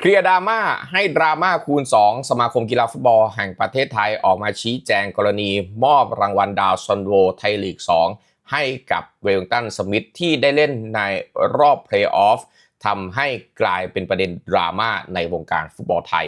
เคลียร์ดราม่าให้ดราม่าคูณ 2 สมาคมกีฬาฟุตบอลแห่งประเทศไทยออกมาชี้แจงกรณี มอบรางวัลดาวซันโวไทยลีก 2 ให้กับเวลตันสมิธที่ได้เล่นในรอบเพลย์ออฟทำให้กลายเป็นประเด็นดราม่าในวงการฟุตบอลไทย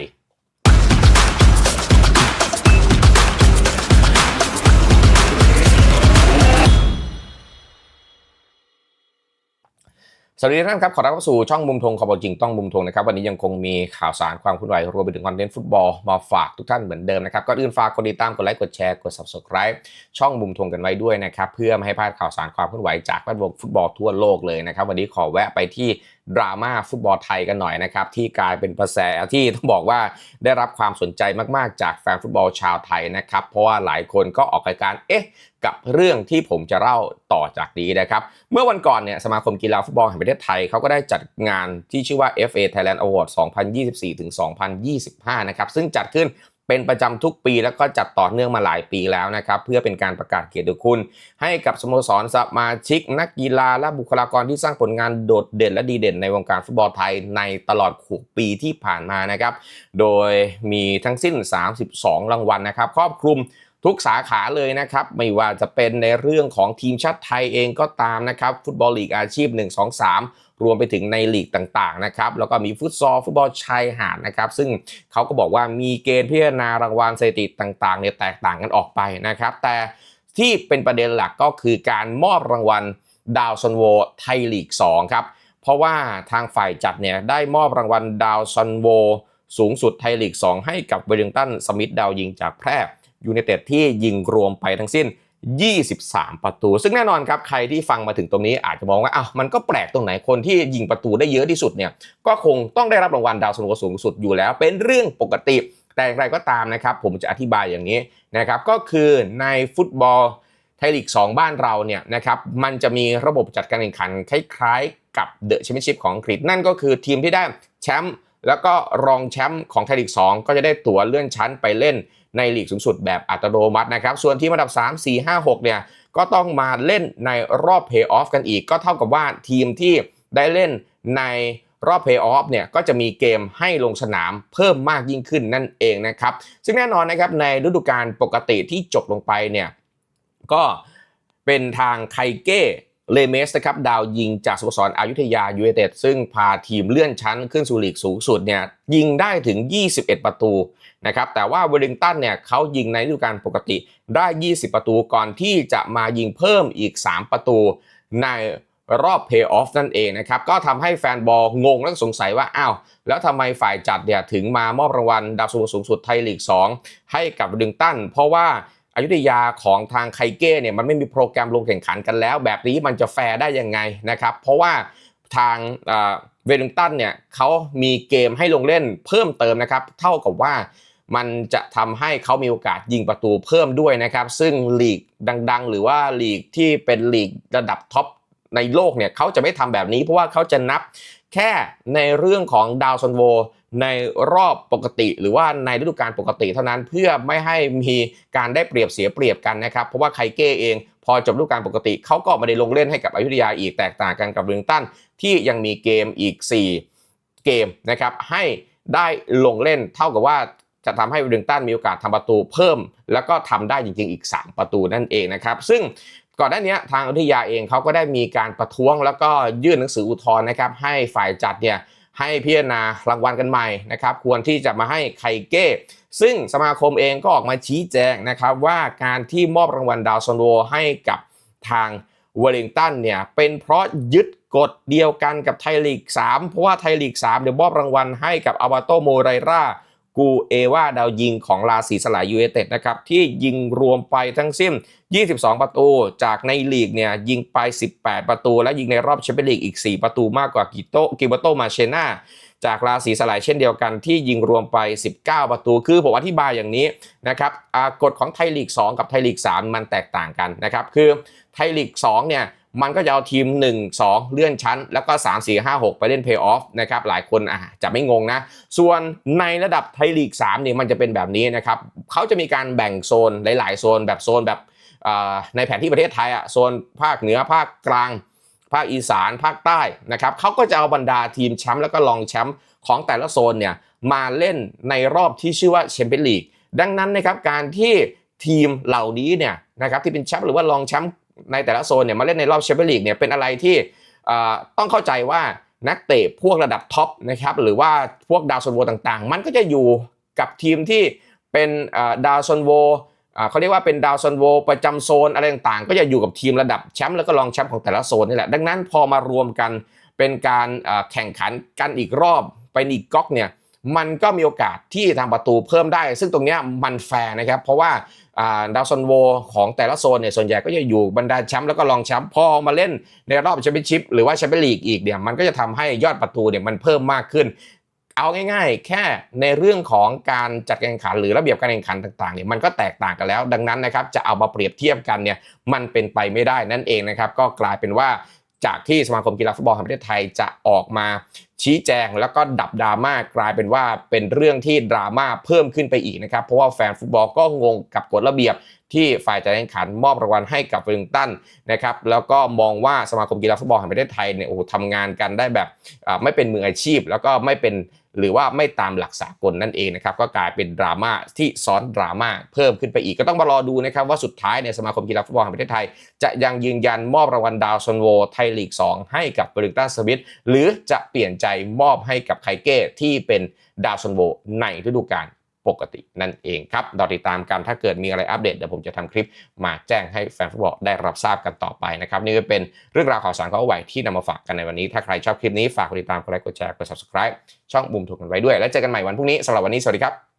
สวัสดีท่านครับขอรับเข้าสู่ช่องมุมทงขอบอลจริงต้องมุมทงนะครับวันนี้ยังคงมีข่าวสารความเคลื่อนไหวรวมไปถึงคอนเทนต์ฟุตบอลมาฝากทุกท่านเหมือนเดิมนะครับก็อื่นฝากกดติดตามกดไลค์กดแชร์กด subscribe ช่องมุมทงกันไว้ด้วยนะครับเพื่อไม่ให้พลาดข่าวสารความเคลื่อนไหวจากแวดวงฟุตบอลทั่วโลกเลยนะครับวันนี้ขอแวะไปที่ ดราม่าฟุตบอลไทยกันหน่อยนะครับ ที่กลายเป็นกระแสที่ต้องบอกว่าได้รับความสนใจมากๆ จากแฟนฟุตบอลชาวไทยนะครับ เพราะว่าหลายคนก็ออกรายการเอ๊ะกับเรื่องที่ผมจะเล่าต่อจากนี้นะครับ เมื่อวันก่อนเนี่ยสมาคมกีฬาฟุตบอลแห่งประเทศไทยเขาก็ได้จัดงานที่ชื่อว่า FA Thailand Award 2024ถึง2025 นะครับซึ่งจัดขึ้น เป็นประจำทุกปีแล้วก็จัดต่อเนื่องมาหลายปีแล้วนะครับ เพื่อเป็นการประกาศเกียรติคุณ ให้กับสโมสรสมาชิก นักกีฬาและบุคลากรที่สร้างผลงานโดดเด่นและดีเด่นในวงการฟุตบอลไทยในตลอด6ปีที่ผ่านมานะครับ โดยมีทั้งสิ้น 32 รางวัลนะครับ ครอบคลุมทุกสาขาเลยนะครับ ไม่ว่าจะเป็นในเรื่องของทีมชาติไทยเองก็ตามนะครับ ฟุตบอลลีกอาชีพ 1 2 3 รวมไปถึงในลีกต่างๆนะครับแล้วก็มีฟุตซอลฟุตบอลชายหาดนะครับซึ่งเขาก็บอกว่ามีเกณฑ์พิจารณารางวัลสถิติต่างๆเนี่ยแตกต่างกันออกไปนะครับแต่ที่เป็นประเด็นหลักก็คือการมอบรางวัลดาวซันโวไทยลีก2ครับเพราะว่าทางฝ่ายจัดเนี่ยได้มอบรางวัลดาวซันโวสูงสุดไทยลีก 2 ให้กับเวลลิงตันสมิธดาวยิงจากแพร่ยูไนเต็ดที่ยิงรวมไปทั้งสิ้น 23 ประตู ซึ่งแน่นอนครับใครที่ฟังมาถึงตรงนี้อาจจะมองว่าอ้าวมันก็แปลกตรงไหนคนที่ยิงประตูได้เยอะที่สุดเนี่ยก็คงต้องได้รับรางวัลดาวซันโวสูงสุดอยู่แล้ว เป็นเรื่องปกติ แต่อย่างไรก็ตามนะครับ ผมจะอธิบายอย่างนี้นะครับก็คือในฟุตบอลไทยลีก 2 บ้านเราเนี่ยนะครับมันจะมีระบบจัดการแข่งขันคล้ายๆ กับเดอะแชมเปี้ยนชิพของอังกฤษนั่นก็คือทีมที่ได้แชมป์แล้วก็รองแชมป์ของไทยลีก 2 ก็จะได้ตั๋วเลื่อนชั้นไปเล่น ในลีกสูงสุดแบบอัตโนมัตินะครับ ส่วนทีมอันดับ 3 4 5 6 เนี่ย ก็ต้องมาเล่นในรอบเพย์ออฟกันอีก ก็เท่ากับว่าทีมที่ได้เล่นในรอบเพย์ออฟเนี่ยก็จะมีเกมให้ลงสนามเพิ่มมากยิ่งขึ้นนั่นเองนะครับ ซึ่งแน่นอนนะครับในฤดูกาลปกติที่จบลงไปเนี่ยก็เป็นทางไคเก้ เลเมสนะครับดาวยิงจากสโมสรอายุธยายูไนเต็ดซึ่งพาทีมเลื่อนชั้นขึ้นสู่ลีกสูงสุดเนี่ยยิงได้ถึง 21 ประตูนะครับแต่ว่าเวลิงตันเนี่ยเขายิงในฤดูกาลปกติได้ 20 ประตูก่อนที่จะมายิงเพิ่มอีก 3 ประตูในรอบเพย์ออฟนั่นเองนะครับก็ทำให้แฟนบอลงงและสงสัยว่าอ้าวแล้วทำไมฝ่ายจัดเนี่ยถึงมามอบรางวัลดาวซันโวสูงสุดไทยลีก 2 ให้กับเวลิงตันเพราะว่า อายุทยาของทางไคเก้เนี่ยมันไม่มีโปรแกรมลงแข่งขันกันแล้ว แบบนี้มันจะแฟร์ได้ยังไงนะครับเพราะว่าทางเวลิงตันเนี่ยเขามีเกมให้ลงเล่นเพิ่มเติมนะครับเท่ากับว่ามันจะทำให้เขามีโอกาสยิงประตูเพิ่มด้วยนะครับ ซึ่งลีกดังๆ หรือว่าลีกที่เป็นลีกระดับท็อปในโลกเนี่ยเขาจะไม่ทำแบบนี้เพราะว่าเขาจะนับแค่ในเรื่องของดาวซันโว ในรอบปกติ หรือว่าในฤดูกาลปกติเท่านั้นเพื่อไม่ให้มีการได้เปรียบเสียเปรียบกันนะครับ เพราะว่าไคเก้เองพอจบฤดูกาลปกติเขาก็ไม่ได้ลงเล่นให้กับอยุธยาอีกแตกต่างกันกับเวลิงตันที่ยังมีเกมอีก 4 เกมนะครับให้ได้ลงเล่นเท่ากับว่าจะทำให้เวลิงตันมีโอกาสทำประตูเพิ่ม แล้วก็ทำได้จริงๆอีก 3 ประตูนั่นเองนะครับ ซึ่งก่อนหน้านี้ทางอยุธยาเองเขาก็ได้มีการประท้วงแล้วก็ยื่นหนังสืออุทธรณ์นะครับให้ฝ่ายจัดเนี่ย ให้พิจารณารางวัลกันใหม่นะครับ ควรที่จะมาให้ไคเก้ซึ่งสมาคมเองก็ออกมาชี้แจงนะครับว่าการที่มอบรางวัลดาวซันโวให้กับทางเวลลิงตันเนี่ยเป็นเพราะยึดกฎเดียวกันกับไทยลีก 3 เพราะว่าไทยลีก 3 เดี๋ยวมอบรางวัลให้กับอาบาโตโมไรรา กูเอวาดาวยิงของราศีสลายยูเอเต็ดนะครับที่ยิงรวมไปทั้งสิ้น 22 ประตู จากในลีกเนี่ยยิงไป 18 ประตู และยิงในรอบแชมเปี้ยนลีกอีก 4 ประตูมากกว่ากิโตกิบโตมาเชนา จากราศีสลายเช่นเดียวกันที่ยิงรวมไป 19 ประตู คือผมอธิบายอย่างนี้นะครับกฎของไทยลีก 2 กับไทยลีก 3 มันแตกต่างกันนะครับ คือไทยลีก 2 เนี่ยมันก็จะเอาทีม 1 2 เลื่อนชั้น แล้วก็ 3 4 5 6 ไปเล่นเพย์ออฟนะครับหลายคนอะจะไม่งงนะ ส่วนในระดับไทยลีก3เนี่ยมันจะเป็นแบบนี้นะครับเขาจะมีการแบ่งโซนหลาย ๆ โซนแบบโซนแบบในแผนที่ประเทศไทยอะโซนภาคเหนือภาคกลาง ภาคอีสานภาคใต้นะครับเขาก็จะเอาบรรดาทีมแชมป์แล้วก็รองแชมป์ของแต่ละโซนเนี่ยมาเล่นในรอบที่ชื่อว่าแชมเปี้ยนลีกดังนั้นนะครับการที่ทีมเหล่านี้เนี่ยนะครับที่เป็นแชมป์หรือว่ารองแชมป์ในแต่ละโซนเนี่ยมาเล่นในรอบแชมเปี้ยนลีกเนี่ยเป็นอะไรที่ต้องเข้าใจว่านักเตะพวกระดับท็อปนะครับหรือว่าพวกดาวซันโวต่างๆ มันก็จะอยู่กับทีมที่เป็นดาวซันโว เขาเรียกว่าเป็นดาวซันโวประจำโซนอะไรต่างๆ ก็จะอยู่กับทีมระดับแชมป์แล้วก็รองแชมป์ของแต่ละโซนนี่แหละ ดังนั้นพอมารวมกันเป็นการแข่งขันกันอีกรอบไปอีกก๊อกเนี่ยมันก็มีโอกาสที่ทางประตูเพิ่มได้ ซึ่งตรงนี้มันแฟร์นะครับ เพราะว่าดาวซันโวของแต่ละโซนเนี่ยส่วนใหญ่ก็จะอยู่บรรดาแชมป์แล้วก็รองแชมป์พอมาเล่นในรอบแชมเปี้ยนชิพหรือว่าแชมเปี้ยนลีกอีกเนี่ยมันก็จะทำให้ยอดประตูเนี่ยมันเพิ่มมากขึ้น เอาง่ายๆ แค่ในเรื่องของการจัดการแข่งขันหรือระเบียบการแข่งขันต่างๆเนี่ยมันก็แตกต่างกันแล้ว ดังนั้นนะครับจะเอามาเปรียบเทียบกันเนี่ยมันเป็นไปไม่ได้นั่นเองนะครับก็กลายเป็นว่าจากที่สมาคมกีฬาฟุตบอลแห่งประเทศไทยจะออกมา ชี้แจงแล้วก็ดับดราม่ากลายเป็นว่าเป็นเรื่องที่ดราม่าเพิ่มขึ้นไปอีกนะครับ เพราะว่าแฟนฟุตบอลก็งงกับกฎระเบียบที่ฝ่ายจัดการแข่งขันมอบรางวัลให้กับเวลิงตันนะครับแล้วก็มองว่าสมาคมกีฬาฟุตบอลแห่งประเทศไทยเนี่ยโอ้โหทำงานกันได้แบบไม่เป็นมืออาชีพ แล้วก็ไม่เป็นหรือว่าไม่ตามหลักสากลนั่นเองนะครับก็กลายเป็นดราม่าที่ซ้อนดราม่าเพิ่มขึ้นไปอีก ก็ต้องมารอดูนะครับว่าสุดท้ายเนี่ยสมาคมกีฬาฟุตบอลแห่งประเทศไทย จะยังยืนยันมอบรางวัลดาวซอนโวไทยลีก 2 ให้กับเวลลิงตันสวิตหรือจะเปลี่ยนใจมอบให้กับไคเก้ที่เป็นดาวซันโวในฤดูกาลปกตินั่นเองครับรอติดตามกันถ้าเกิดมีอะไรอัปเดตเดี๋ยวผมจะทำคลิปมาแจ้งให้แฟนฟุตบอลได้รับทราบกันต่อไปนะครับนี่ก็เป็นเรื่องราวข่าวสารของเอาไว้ที่นำมาฝากกันในวันนี้ ถ้าใครชอบคลิปนี้ฝากกดติดตามกดไลค์กดแชร์กด subscribe ช่องบุมถูกกันไว้ด้วย แล้วเจอกันใหม่วันพรุ่งนี้สำหรับวันนี้สวัสดีครับ